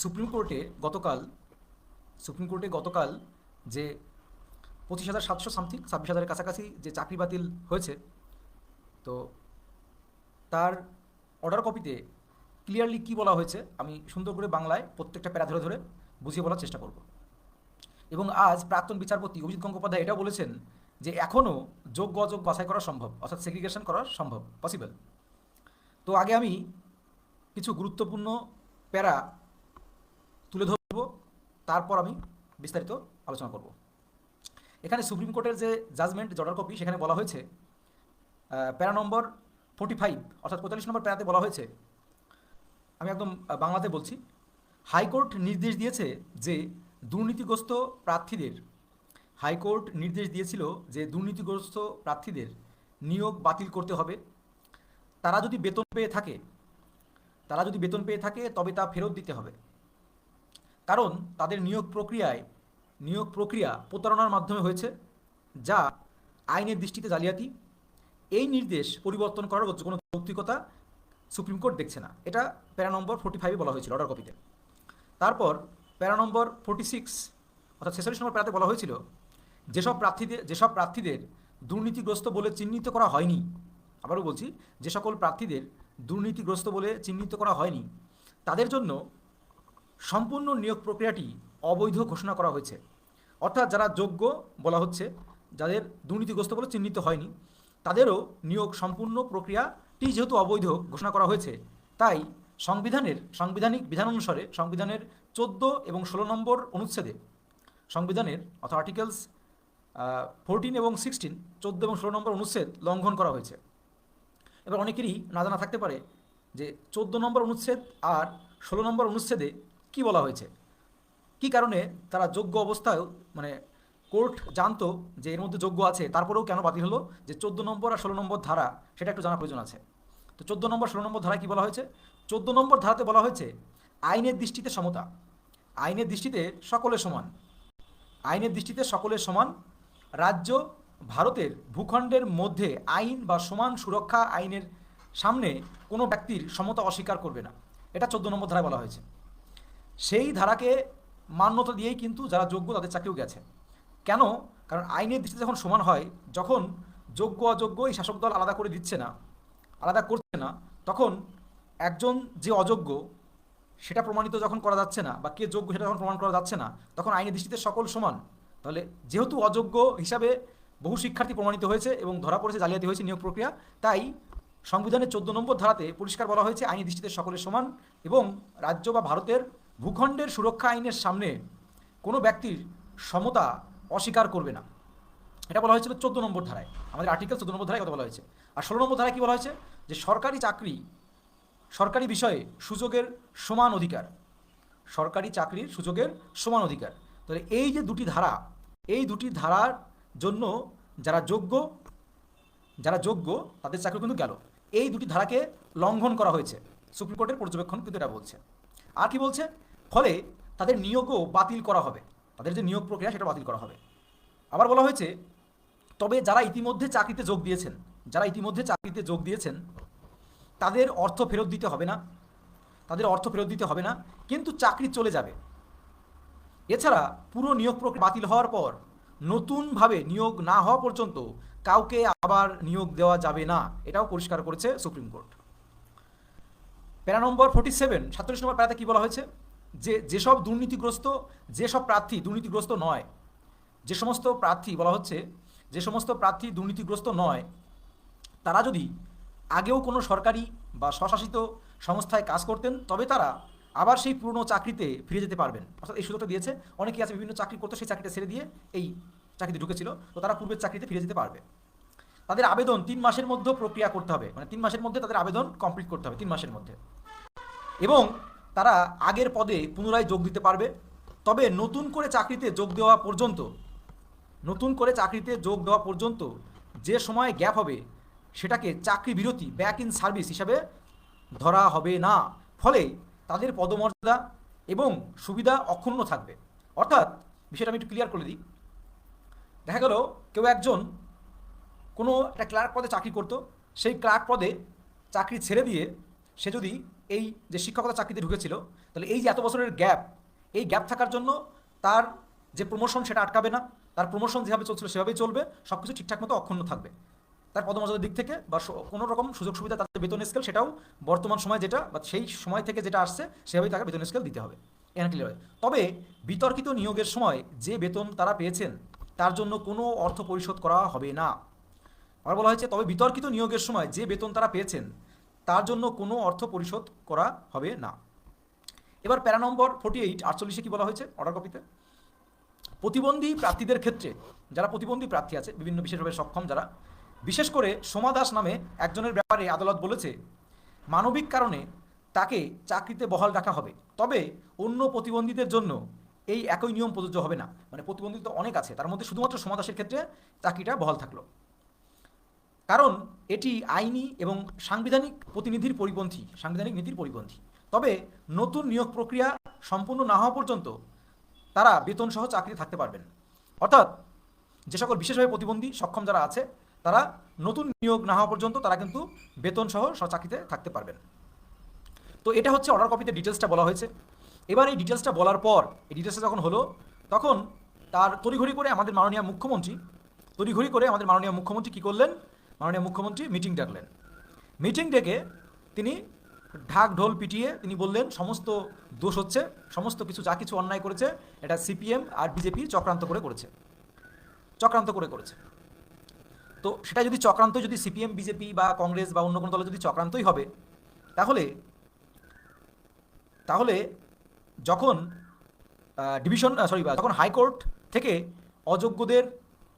Supreme কোর্টে গতকাল, supreme কোর্টে গতকাল যে পঁচিশ হাজার সাতশো সামথিং ছাব্বিশ হাজারের কাছাকাছি যে চাকরি বাতিল হয়েছে, তো তার অর্ডার কপিতে ক্লিয়ারলি কি বলা হয়েছে, আমি সুন্দর করে বাংলায় প্রত্যেকটা প্যারা ধরে ধরে বুঝিয়ে বলার চেষ্টা করব। এবং আজ প্রাক্তন বিচারপতি অভিজিৎ গঙ্গোপাধ্যায় এটাও বলেছেন যে এখনও যোগ্য অযোগ্য বাছাই করা সম্ভব, অর্থাৎ সেগ্রিগেশন করা সম্ভব পসিবল তো আগে আমি কিছু গুরুত্বপূর্ণ প্যারা তারপর আমি বিস্তারিত আলোচনা করব। এখানে সুপ্রিম কোর্টের যে জাজমেন্ট জর্ডার কপি সেখানে বলা হয়েছে প্যারা নম্বর ফোর্টি ফাইভ অর্থাৎ পঁয়তাল্লিশ নম্বর প্যারাতে বলা হয়েছে, আমি একদম বাংলাতে বলছি, হাইকোর্ট নির্দেশ দিয়েছে যে দুর্নীতিগ্রস্ত প্রার্থীদের, হাইকোর্ট নির্দেশ দিয়েছিল যে দুর্নীতিগ্রস্ত প্রার্থীদের নিয়োগ বাতিল করতে হবে। তারা যদি বেতন পেয়ে থাকে, তারা যদি বেতন পেয়ে থাকে, তবে তা ফেরত দিতে হবে। কারণ তাদের নিয়োগ প্রক্রিয়ায়, নিয়োগ প্রক্রিয়া প্রতারণার মাধ্যমে হয়েছে, যা আইনের দৃষ্টিতে জালিয়াতি। এই নির্দেশ পরিবর্তন করার কোনো যৌক্তিকতা সুপ্রিম কোর্ট দেখছে না। এটা প্যারা নম্বর ফোর্টি ফাইভে বলা হয়েছিল অর্ডার কপিতে তারপর প্যারা নম্বর ফোর্টি সিক্স অর্থাৎ ছেচল্লিশ নম্বর প্যারাতে বলা হয়েছিল, যেসব প্রার্থীদের যেসব প্রার্থীদের দুর্নীতিগ্রস্ত বলে চিহ্নিত করা হয়নি, আবারও বলছি, যে সকল প্রার্থীদের দুর্নীতিগ্রস্ত বলে চিহ্নিত করা হয়নি, তাদের জন্য সম্পূর্ণ নিয়োগ প্রক্রিয়াটি অবৈধ ঘোষণা করা হয়েছে। অর্থাৎ যারা যোগ্য বলা হচ্ছে, যাদের দুর্নীতিগ্রস্ত বলে চিহ্নিত হয়নি, তাদেরও নিয়োগ সম্পূর্ণ প্রক্রিয়াটি যেহেতু অবৈধ ঘোষণা করা হয়েছে, তাই সংবিধানের, সাংবিধানিক বিধান অনুসারে সংবিধানের চোদ্দ এবং ষোলো নম্বর অনুচ্ছেদে সংবিধানের, অর্থাৎ আর্টিকেলস ফোরটিন এবং সিক্সটিন, চোদ্দ এবং ষোলো নম্বর অনুচ্ছেদ লঙ্ঘন করা হয়েছে। এবার অনেকেরই না জানা থাকতে পারে যে চোদ্দ নম্বর অনুচ্ছেদ আর ষোলো নম্বর অনুচ্ছেদে কি বলা হয়েছে? কি কারণে তারা যোগ্য অবস্থায় মানে কোর্ট জানতো যে এর মধ্যে যোগ্য আছে, তারপরেও কেন বাতিল হলো? যে চোদ্দ নম্বর আর ষোলো নম্বর ধারা, সেটা একটু জানা প্রয়োজন আছে। তো চোদ্দ নম্বর, ষোলো নম্বর ধারা কি বলা হয়েছে? চোদ্দ নম্বর ধারাতে বলা হয়েছে, আইনের দৃষ্টিতে সমতা। আইনের দৃষ্টিতে সকলে সমান। আইনের দৃষ্টিতে সকলের সমান। রাজ্য ভারতের ভূখণ্ডের মধ্যে আইন বা সমান সুরক্ষা আইনের সামনে কোনো ব্যক্তির সমতা অস্বীকার করবে না। এটা চোদ্দ নম্বর ধারায় বলা হয়েছে। সেই ধারাকে মান্যতা দিয়েই কিন্তু যারা যোগ্য তাদের চাকরিও গেছে। কেন? কারণ আইনের দৃষ্টিতে যখন সমান হয়, যখন যোগ্য অযোগ্য এই শাসক দল আলাদা করে দিচ্ছে না, আলাদা করছে না, তখন একজন যে অযোগ্য, সেটা প্রমাণিত যখন করা যাচ্ছে না বা কে যোগ্য সেটা যখন প্রমাণ করা যাচ্ছে না, তখন আইনের দৃষ্টিতে সকল সমান। তাহলে যেহেতু অযোগ্য হিসাবে বহু শিক্ষার্থী প্রমাণিত হয়েছে এবং ধরা পড়েছে, জালিয়াতি হয়েছে, নিয়োগ প্রক্রিয়া, তাই সংবিধানের চোদ্দ নম্বর ধারাতে পরিষ্কার বলা হয়েছে আইনের দৃষ্টিতে সকলের সমান এবং রাজ্য বা ভারতের ভূখণ্ডের সুরক্ষা আইনের সামনে কোনো ব্যক্তির সমতা অস্বীকার করবে না। এটা বলা হয়েছিল চোদ্দ নম্বর ধারায়। আমাদের আর্টিকেল চোদ্দ নম্বর ধারায় কথা বলা হয়েছে। আর ষোলো নম্বর ধারায় কী বলা হয়েছে? যে সরকারি চাকরি, সরকারি বিষয়ে সুযোগের সমান অধিকার। সরকারি চাকরির সুযোগের সমান অধিকার। তাহলে এই যে দুটি ধারা, এই দুটি ধারার জন্য যারা যোগ্য যারা যোগ্য, তাদের চাকরি কিন্তু গেল। এই দুটি ধারাকে লঙ্ঘন করা হয়েছে। সুপ্রিম কোর্টের পর্যবেক্ষণ কিন্তু এটা বলছে। আর কি বলছে? ফলে তাদের নিয়োগও বাতিল করা হবে। তাদের যে নিয়োগ প্রক্রিয়া, সেটা বাতিল করা হবে। আবার বলা হয়েছে, তবে যারা ইতিমধ্যে চাকরিতে যোগ দিয়েছেন, যারা ইতিমধ্যে চাকরিতে যোগ দিয়েছেন, তাদের অর্থ ফেরত দিতে হবে না। তাদের অর্থ ফেরত দিতে হবে না, কিন্তু চাকরি চলে যাবে। এছাড়া পুরো নিয়োগ প্রক্রিয়া বাতিল হওয়ার পর নতুনভাবে নিয়োগ না হওয়া পর্যন্ত কাউকে আবার নিয়োগ দেওয়া যাবে না। এটাও পরিষ্কার করেছে সুপ্রিম কোর্ট। প্যারা নম্বর ফোর্টি সেভেন সাতচল্লিশ নম্বর প্যারাতে কী বলা হয়েছে? যে যেসব দুর্নীতিগ্রস্ত যেসব প্রার্থী দুর্নীতিগ্রস্ত নয়, যে সমস্ত প্রার্থী বলা হচ্ছে, যে সমস্ত প্রার্থী দুর্নীতিগ্রস্ত নয়, তারা যদি আগেও কোনো সরকারি বা স্বশাসিত সংস্থায় কাজ করতেন, তবে তারা আবার সেই পুরনো চাকরিতে ফিরে যেতে পারবেন। অর্থাৎ এই সুযোগটা দিয়েছে। অনেকেই আছে বিভিন্ন চাকরি করতো, সেই চাকরিটা ছেড়ে দিয়ে এই চাকরিতে ঢুকেছিল। তো তারা পূর্বের চাকরিতে ফিরে যেতে পারবে। তাদের আবেদন তিন মাসের মধ্যে প্রক্রিয়া করতে হবে। মানে তিন মাসের মধ্যে তাদের আবেদন কমপ্লিট করতে হবে, তিন মাসের মধ্যে। এবং তারা আগের পদে পুনরায় যোগ দিতে পারবে। তবে নতুন করে চাকরিতে যোগ দেওয়া পর্যন্ত, নতুন করে চাকরিতে যোগ দেওয়া পর্যন্ত যে সময় গ্যাপ হবে, সেটাকে চাকরি বিরতি ব্যাক ইন সার্ভিস হিসাবে ধরা হবে না। ফলে তাদের পদমর্যাদা এবং সুবিধা অক্ষুণ্ণ থাকবে। অর্থাৎ বিষয়টা আমি একটু ক্লিয়ার করে দিই। দেখা গেল, কেউ একজন কোনো একটা ক্লার্ক পদে চাকরি করতো, সেই ক্লার্ক পদে চাকরি ছেড়ে দিয়ে সে যদি এই যে শিক্ষকতা চাকরিতে ঢুকেছিল, তাহলে এই যে এত বছরের গ্যাপ, এই গ্যাপ থাকার জন্য তার যে প্রমোশন সেটা আটকাবে না, তার প্রমোশন যেভাবে চলছিল সেভাবেই চলবে সব কিছু ঠিকঠাক মতো অক্ষুণ্ণ থাকবে। তার পদমর্যাদার দিক থেকে বা কোনো রকম সুযোগ সুবিধা তার বেতন স্কেল সেটাও বর্তমান সময় যেটা বা সেই সময় থেকে যেটা আসছে, সেভাবেই তাকে বেতন স্কেল দিতে হবে। এখানে ক্লিয়ার হয় তবে বিতর্কিত নিয়োগের সময় যে বেতন তারা পেয়েছেন, তার জন্য কোনো অর্থ পরিশোধ করা হবে না। আবার বলা হয়েছে, তবে বিতর্কিত নিয়োগের সময় যে বেতন তারা পেয়েছেন তার জন্য কোনো অর্থ পরিশোধ করা হবে না। এবার প্যারা নম্বর ফোর্টি এইট আটচল্লিশে কী বলা হয়েছে অর্ডার কপিতে প্রতিবন্ধী প্রার্থীদের ক্ষেত্রে, যারা প্রতিবন্ধী প্রার্থী আছে, বিভিন্ন বিশেষভাবে সক্ষম যারা, বিশেষ করে সোমা দাস নামে একজনের ব্যাপারে আদালত বলেছে, মানবিক কারণে তাকে চাকরিতে বহাল রাখা হবে। তবে অন্য প্রতিবন্ধীদের জন্য এই একই নিয়ম প্রযোজ্য হবে না। মানে প্রতিবন্ধী তো অনেক আছে, তার মধ্যে শুধুমাত্র সোমা দাসের ক্ষেত্রে চাকরিটা বহাল থাকল। কারণ এটি আইনি এবং সাংবিধানিক প্রতিনিধির পরিপন্থী, সাংবিধানিক নীতির পরিপন্থী। তবে নতুন নিয়োগ প্রক্রিয়া সম্পূর্ণ না হওয়া পর্যন্ত তারা বেতন সহ চাকরি থাকতে পারবেন। অর্থাৎ যে সকল বিশেষভাবে প্রতিবন্ধী, সক্ষম যারা আছে, তারা নতুন নিয়োগ না হওয়া পর্যন্ত তারা কিন্তু বেতন সহ চাকরিতে থাকতে পারবেন। তো এটা হচ্ছে অর্ডার কপিতে ডিটেলসটা বলা হয়েছে। এবার এই ডিটেলসটা বলার পর, এই ডিটেলসটা যখন হলো, তখন তার তড়িঘড়ি করে আমাদের মাননীয় মুখ্যমন্ত্রী, তড়িঘড়ি করে আমাদের মাননীয় মুখ্যমন্ত্রী কী করলেন? মাননীয় মুখ্যমন্ত্রী মিটিং ডাকলেন। মিটিং ডেকে তিনি ঢাক ঢোল পিটিয়ে তিনি বললেন, সমস্ত দোষ হচ্ছে, সমস্ত কিছু যা কিছু অন্যায় করেছে, এটা সিপিএম আর বিজেপি চক্রান্ত করে করেছে। চক্রান্ত করে করেছে। তো সেটা যদি চক্রান্ত যদি সিপিএম, বিজেপি বা কংগ্রেস বা অন্য কোনো দলে যদি চক্রান্তই হবে, তাহলে তাহলে যখন ডিভিশন সরি যখন হাইকোর্ট থেকে অযোগ্যদের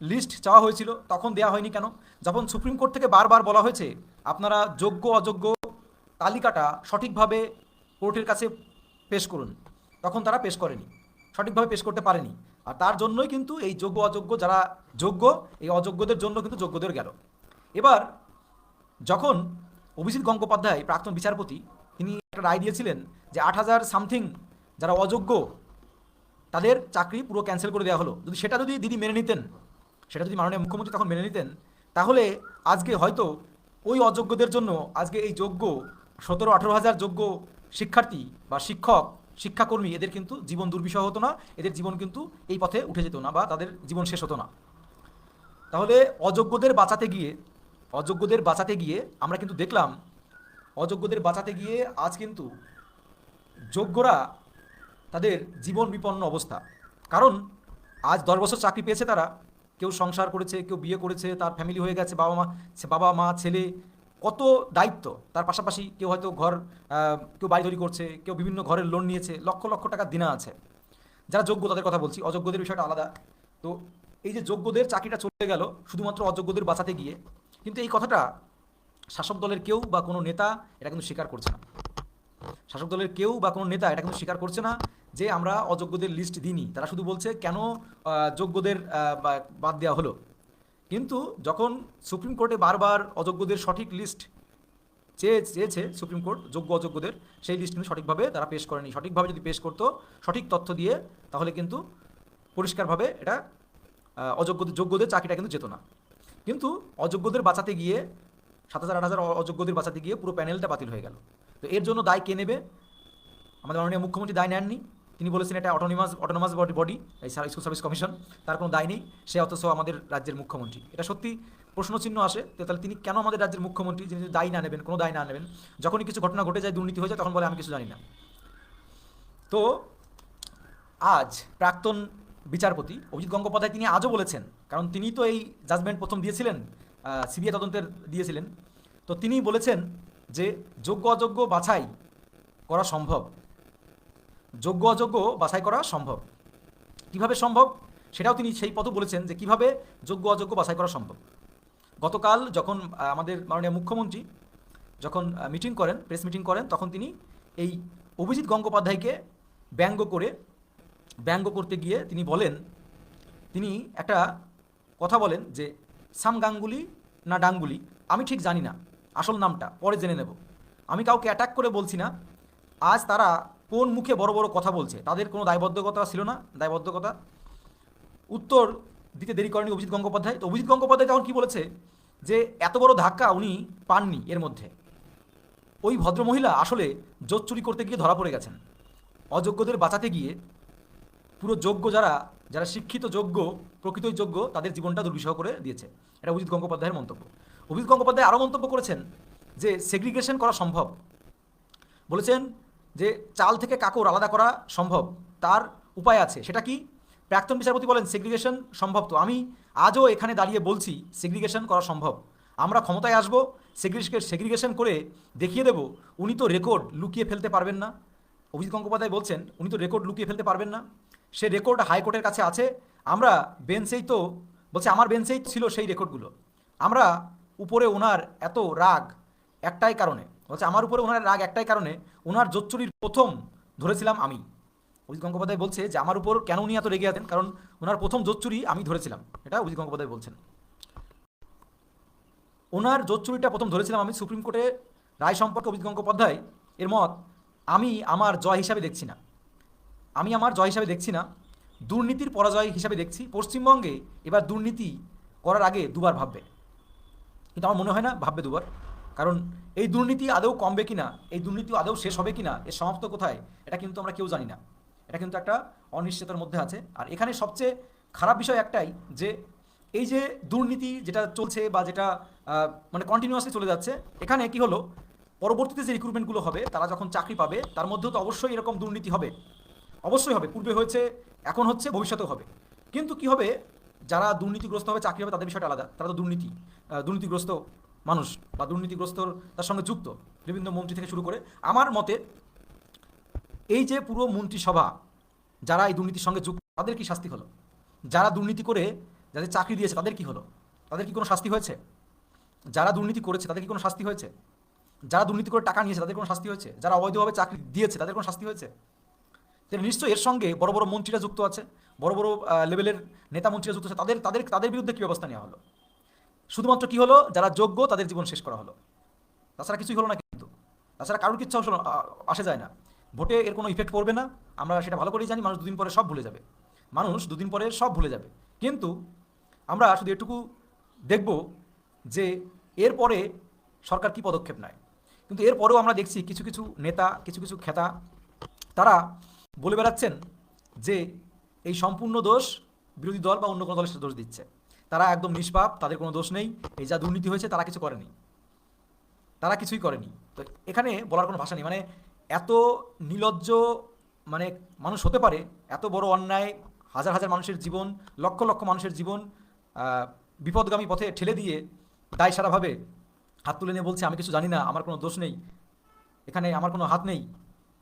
লিস্ট চাওয়া হয়েছিল, তখন দেওয়া হয়নি কেন? যখন সুপ্রিম কোর্ট থেকে বারবার বলা হয়েছে, আপনারা যোগ্য, অযোগ্য তালিকাটা সঠিকভাবে কোর্টের কাছে পেশ করুন, তখন তারা পেশ করেনি, সঠিকভাবে পেশ করতে পারেনি। আর তার জন্যই কিন্তু এই যোগ্য, অযোগ্য যারা যোগ্য, এই অযোগ্যদের জন্য কিন্তু যোগ্যদের গেল। এবার, যখন অভিজিৎ গঙ্গোপাধ্যায়, প্রাক্তন বিচারপতি, তিনি একটা রায় দিয়েছিলেন যে আট হাজার সামথিং যারা অযোগ্য, তাদের চাকরি পুরো ক্যান্সেল করে দেওয়া হলো। যদি সেটা যদি দিদি মেনে নিতেন সেটা যদি মাননীয় মুখ্যমন্ত্রী তখন মেনে নিতেন, তাহলে আজকে হয়তো ওই অযোগ্যদের জন্য আজকে এই যোগ্য, সতেরো, আঠেরো হাজার যোগ্য শিক্ষার্থী বা শিক্ষক, শিক্ষাকর্মী, এদের কিন্তু জীবন দুর্বিষহ হতো না, এদের জীবন কিন্তু এই পথে উঠে যেত না বা তাদের জীবন শেষ হতো না। তাহলে অযোগ্যদের বাঁচাতে গিয়ে, অযোগ্যদের বাঁচাতে গিয়ে আমরা কিন্তু দেখলাম, অযোগ্যদের বাঁচাতে গিয়ে আজ কিন্তু যোগ্যরা তাদের জীবন বিপন্ন অবস্থা। কারণ আজ দশ বছর চাকরি পেয়েছে তারা কেউ সংসার করেছে, কেউ বিয়ে করেছে, তার ফ্যামিলি হয়ে গেছে, বাবা মা বাবা মা, ছেলে, কত দায়িত্ব। তার পাশাপাশি কেউ হয়তো ঘর কেউ বাড়ি তৈরি করছে, কেউ বিভিন্ন ঘরের লোন নিয়েছে, লক্ষ লক্ষ টাকা দিনা আছে। যারা যোগ্য তাদের কথা বলছি, অযোগ্যদের বিষয়টা আলাদা। তো এই যে যোগ্যদের চাকরিটা চলে গেল, শুধুমাত্র অযোগ্যদের বাঁচাতে গিয়ে, কিন্তু এই কথাটা শাসক দলের কেউ বা কোনো নেতা এটা কিন্তু স্বীকার করছে না। শাসক দলের কেউ বা কোনো নেতা এটা কিন্তু স্বীকার করছে না যে আমরা অযোগ্যদের লিস্ট দিইনি। তারা শুধু বলছে, কেন যোগ্যদের বাদ দেওয়া হলো? কিন্তু যখন সুপ্রিম কোর্টে বারবার অযোগ্যদের সঠিক লিস্ট চেয়ে, চেয়েছে সুপ্রিম কোর্ট, যোগ্য অযোগ্যদের, সেই লিস্ট কিন্তু সঠিকভাবে তারা পেশ করেনি। সঠিকভাবে যদি পেশ করতো, সঠিক তথ্য দিয়ে, তাহলে কিন্তু পরিষ্কারভাবে এটা অযোগ্যদের, যোগ্যদের চাকরিটা কিন্তু যেত না। কিন্তু অযোগ্যদের বাঁচাতে গিয়ে, সাত হাজার, আট হাজার অযোগ্যদের বাঁচাতে গিয়ে পুরো প্যানেলটা বাতিল হয়ে গেল। তো এর জন্য দায় কে নেবে? আমাদের মাননীয় মুখ্যমন্ত্রী দায় নেননি। তিনি বলেছেন এটা অটোনমাস অটোনমাস বডি এই স্কুল সার্ভিস কমিশন তার কোনো দায় নেই, সে অথচ আমাদের রাজ্যের মুখ্যমন্ত্রী। এটা সত্যি প্রশ্নচিহ্ন আসে, তো তাহলে তিনি কেন আমাদের রাজ্যের মুখ্যমন্ত্রী, যিনি দায় না নেবেন, কোনো দায় না নেবেন, যখনই কিছু ঘটনা ঘটে যায়, দুর্নীতি হয়ে যায়, তখন বলে, আমি কিছু জানি না। তো আজ প্রাক্তন বিচারপতি অভিজিৎ গঙ্গোপাধ্যায় তিনি আজও বলেছেন, কারণ তিনি তো এই জাজমেন্ট প্রথম দিয়েছিলেন সিবিআই তদন্তের দিয়েছিলেন, তো তিনি বলেছেন যে যোগ্য অযোগ্য বাছাই করা সম্ভব। যোগ্য, অযোগ্য বাছাই করা সম্ভব। কীভাবে সম্ভব? সেটাও তিনি সেই পথও বলেছেন যে কীভাবে যোগ্য, অযোগ্য বাছাই করা সম্ভব। গতকাল যখন আমাদের মাননীয় মুখ্যমন্ত্রী যখন মিটিং করেন প্রেস মিটিং করেন, তখন তিনি এই অভিজিৎ গঙ্গোপাধ্যায়কে ব্যঙ্গ করে, ব্যঙ্গ করতে গিয়ে তিনি বলেন, তিনি একটা কথা বলেন যে, সাম গাঙ্গুলি না ডাঙ্গুলি, আমি ঠিক জানি না, আসল নামটা, পরে জেনে নেব। আমি কাউকে অ্যাটাক করে বলছি না। আজ তারা কোন মুখে বড় বড় কথা বলছে? তাদের কোনো দায়বদ্ধকতা ছিল না? দায়বদ্ধকতা? উত্তর দিতে দেরি করেনি অভিজিৎ গঙ্গোপাধ্যায়। তো অভিজিৎ গঙ্গোপাধ্যায় তখন কি বলেছে? যে এত বড় ধাক্কা উনি পাননি এর মধ্যে। ওই ভদ্রমহিলা আসলে জোট চুরি করতে গিয়ে ধরা পড়ে গেছেন। অযোগ্যদের বাঁচাতে গিয়ে পুরো যোগ্য যারা যারা শিক্ষিত যোগ্য, প্রকৃতই যোগ্য, তাদের জীবনটা দুর্বিষহ করে দিয়েছে। এটা অভিজিৎ গঙ্গোপাধ্যায়ের মন্তব্য। অভিজিৎ গঙ্গোপাধ্যায় আরও মন্তব্য করেছেন যে, সেগ্রিগেশন করা সম্ভব। বলেছেন যে চাল থেকে কাকর আলাদা করা সম্ভব, তার উপায় আছে। সেটা কি? প্রাক্তন বিচারপতি বলেন সেগ্রিগেশন সম্ভব তো। আমি আজও এখানে দাঁড়িয়ে বলছি সেগ্রিগেশন করা সম্ভব। আমরা ক্ষমতায় আসব সেগ্রিগেশন সেগ্রিগেশন করে দেখিয়ে দেব, উনি তো রেকর্ড লুকিয়ে ফেলতে পারবেন না। অভিজিৎ গঙ্গোপাধ্যায় বলছেন, উনি তো রেকর্ড লুকিয়ে ফেলতে পারবেন না। সে রেকর্ড হাইকোর্টের কাছে আছে। আমরা বেঞ্চেই তো, বলছে, আমার বেঞ্চেই ছিল সেই রেকর্ডগুলো আমরা উপরে ওনার এত রাগ, একটাই কারণে। বলছে আমার উপরে ওনার রাগ একটাই কারণে ওনার জোচ্চুরির প্রথম ধরেছিলাম আমি। অভিজিৎ গঙ্গোপাধ্যায় বলছে যে, আমার উপর কেন উনি এত রেগে আছেন? কারণ ওনার প্রথম জোচ্চুরি আমি ধরেছিলাম। এটা অভিজিৎ গঙ্গোপাধ্যায় বলছেন। ওনার জোচ্চুরিটা প্রথম ধরেছিলাম আমি সুপ্রিম কোর্টে রায় সম্পর্কে অভিজিৎ গঙ্গোপাধ্যায় এর মত, আমি আমার জয় হিসাবে দেখছি না। আমি আমার জয় হিসাবে দেখছি না। দুর্নীতির পরাজয় হিসাবে দেখছি। পশ্চিমবঙ্গে এবার দুর্নীতি করার আগে দুবার ভাববে। কিন্তু আমার মনে হয় না, ভাববে দুবার। কারণ এই দুর্নীতি আদৌ কমবে কিনা, এই দুর্নীতি আদৌ শেষ হবে কিনা এর সমাপ্ত কোথায়, এটা কিন্তু আমরা কেউ জানি না। এটা কিন্তু একটা অনিশ্চয়তার মধ্যে আছে। আর এখানে সবচেয়ে খারাপ বিষয় একটাই যে, এই যে দুর্নীতি যেটা চলছে বা যেটা মানে কন্টিনিউয়াসলি চলে যাচ্ছে, এখানে কি হলো, পরবর্তীতে যে রিক্রুটমেন্টগুলো হবে, তারা যখন চাকরি পাবে, তার মধ্যেও তো অবশ্যই এরকম দুর্নীতি হবে। অবশ্যই হবে। পূর্বে হয়েছে, এখন হচ্ছে, ভবিষ্যতেও হবে। কিন্তু কি হবে, যারা দুর্নীতিগ্রস্ত হবে, চাকরি হবে, তাদের বিষয়টা আলাদা। তারা তো দুর্নীতি দুর্নীতিগ্রস্ত মানুষ বা দুর্নীতিগ্রস্ত তার সঙ্গে যুক্ত, বিভিন্ন মন্ত্রী থেকে শুরু করে। আমার মতে এই যে পুরো মন্ত্রিসভা, যারা এই দুর্নীতির সঙ্গে যুক্ত, তাদের কি শাস্তি হলো? যারা দুর্নীতি করে যাদের চাকরি দিয়েছে, তাদের কি হলো? তাদের কি কোনো শাস্তি হয়েছে? যারা দুর্নীতি করেছে, তাদের কি কোনো শাস্তি হয়েছে? যারা দুর্নীতি করে টাকা নিয়েছে, তাদের কোনো শাস্তি হয়েছে? যারা অবৈধভাবে চাকরি দিয়েছে, তাদের কোনো শাস্তি হয়েছে? তাহলে নিশ্চয়ই এর সঙ্গে বড় বড় মন্ত্রীরা যুক্ত আছে, বড় বড় লেভেলের নেতা মন্ত্রীরা যুক্ত আছে, তাদের তাদের তাদের বিরুদ্ধে কী ব্যবস্থা নেওয়া হলো? শুধুমাত্র কি হলো? যারা যোগ্য, তাদের জীবন শেষ করা হলো। তাছাড়া কিছুই হলো না কিন্তু। তাছাড়া কারোর কিচ্ছু আসে যায় না। ভোটে এর কোনো ইফেক্ট পড়বে না। আমরা সেটা ভালো করেই জানি, মানুষ দুদিন পরে সব ভুলে যাবে। মানুষ দুদিন পরে সব ভুলে যাবে। কিন্তু আমরা শুধু এটুকু দেখব যে এরপরে সরকার কি পদক্ষেপ নেয়। কিন্তু এরপরেও আমরা দেখছি কিছু কিছু নেতা, কিছু কিছু খেতা, তারা বলে বেড়াচ্ছেন যে এই সম্পূর্ণ দোষ বিরোধী দল বা অন্য কোনো দলের সাথে দোষ দিচ্ছে। তারা একদম নিষ্পাপ, তাদের কোনো দোষ নেই। এই যা দুর্নীতি হয়েছে, তারা কিছু করেনি। তারা কিছুই করেনি। তো এখানে বলার কোনো ভাষা নেই। মানে এত নির্লজ্জ মানে মানুষ হতে পারে, এত বড় অন্যায়, হাজার হাজার মানুষের জীবন, লক্ষ লক্ষ মানুষের জীবন বিপদগামী পথে ঠেলে দিয়ে দায় সারাভাবে হাত তুলে নিয়ে বলছে, আমি কিছু জানি না, আমার কোনো দোষ নেই। এখানে আমার কোনো হাত নেই।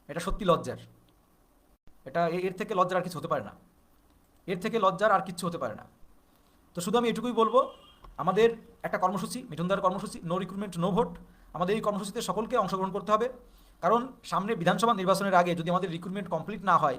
এটা সত্যি লজ্জার। এটা এর থেকে লজ্জার আর কিছু হতে পারে না। এর থেকে লজ্জার আর কিচ্ছু হতে পারে না। তো শুধু আমি এটুকুই বলব, আমাদের একটা কর্মসূচি, মিঠুনদার কর্মসূচি নো রিক্রুটমেন্ট নো ভোট আমাদের এই কর্মসূচিতে সকলকে অংশগ্রহণ করতে হবে। কারণ সামনে বিধানসভা নির্বাচনের আগে যদি আমাদের রিক্রুটমেন্ট কমপ্লিট না হয়,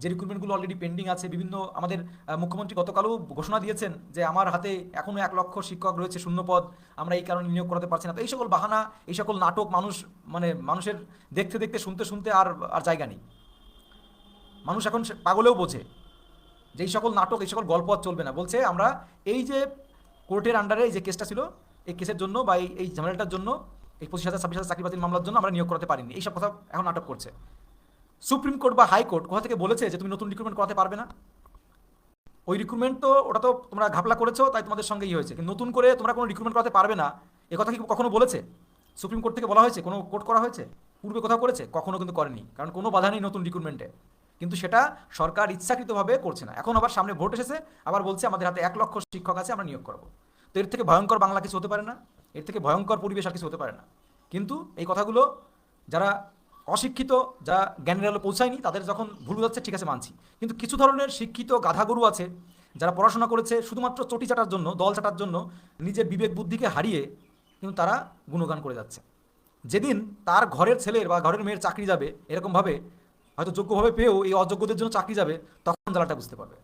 যে রিক্রুটমেন্টগুলো অলরেডি পেন্ডিং আছে, বিভিন্ন আমাদের মুখ্যমন্ত্রী গতকালও ঘোষণা দিয়েছেন যে আমার হাতে এখনও এক লক্ষ শিক্ষক রয়েছে শূন্য পদ, আমরা এই কারণে নিয়োগ করাতে পারছি না। তো এই সকল বাহানা, এই সকল নাটক মানুষ মানে মানুষের দেখতে দেখতে, শুনতে শুনতে আর আর জায়গা নেই। মানুষ এখন পাগলেও বোঝে। যে এই সকল নাটক, এই সকল গল্প চলবে না। বলছে আমরা এই যে কোর্টের আন্ডারে এই যে কেসটা ছিল, এই কেসের জন্য বা এই ঝামেলাটার জন্য, এই পঁচিশ হাজার, ছাব্বিশ হাজার চাকরি মামলার জন্য আমরা নিয়োগ করাতে পারিনি। এইসব কথা এখন নাটক করছে। সুপ্রিম কোর্ট বা হাইকোর্ট কোথা থেকে বলেছে যে তুমি নতুন রিক্রুটমেন্ট করাতে পারবে না? ওই রিক্রুটমেন্ট তো, ওটা তো তোমরা ঘাপলা করেছ, তাই তোমাদের সঙ্গে ই হয়েছে। কিন্তু নতুন করে তোমরা কোনো রিক্রুটমেন্ট করাতে পারবে না, এ কথা কি কখনো বলেছে? সুপ্রিম কোর্ট থেকে বলা হয়েছে? কোনো কোর্ট করা হয়েছে? পূর্বে কোথাও করেছে? কখনো কিন্তু করেনি, কারণ কোনো বাধা নেই নতুন রিক্রুটমেন্টে কিন্তু সেটা সরকার ইচ্ছাকৃতভাবে করছে না। এখন আবার সামনে ভোট এসেছে, আবার বলছে আমাদের হাতে এক লক্ষ শিক্ষক আছে, আমরা নিয়োগ করব। তো এর থেকে ভয়ঙ্কর বাংলা কিছু হতে পারে না, এর থেকে ভয়ঙ্কর পরিবেশ আর কিছু হতে পারে না। কিন্তু এই কথাগুলো যারা অশিক্ষিত, যারা জ্ঞানের আলো পৌঁছায়নি, তাদের যখন ভুল যাচ্ছে ঠিক আছে, মানছি। কিন্তু কিছু ধরনের শিক্ষিত গাধাগরু আছে, যারা পড়াশোনা করেছে শুধুমাত্র চটি চাটার জন্য, দল চাটার জন্য, নিজের বিবেক বুদ্ধিকে হারিয়ে কিন্তু তারা গুণগান করে যাচ্ছে। যেদিন তার ঘরের ছেলের বা ঘরের মেয়ের চাকরি যাবে, এরকমভাবে হয়তো যোগ্যভাবে পেয়েও এই অযোগ্যদের জন্য চাকরি যাবে তখন জ্বালাটা বুঝতে পারবে।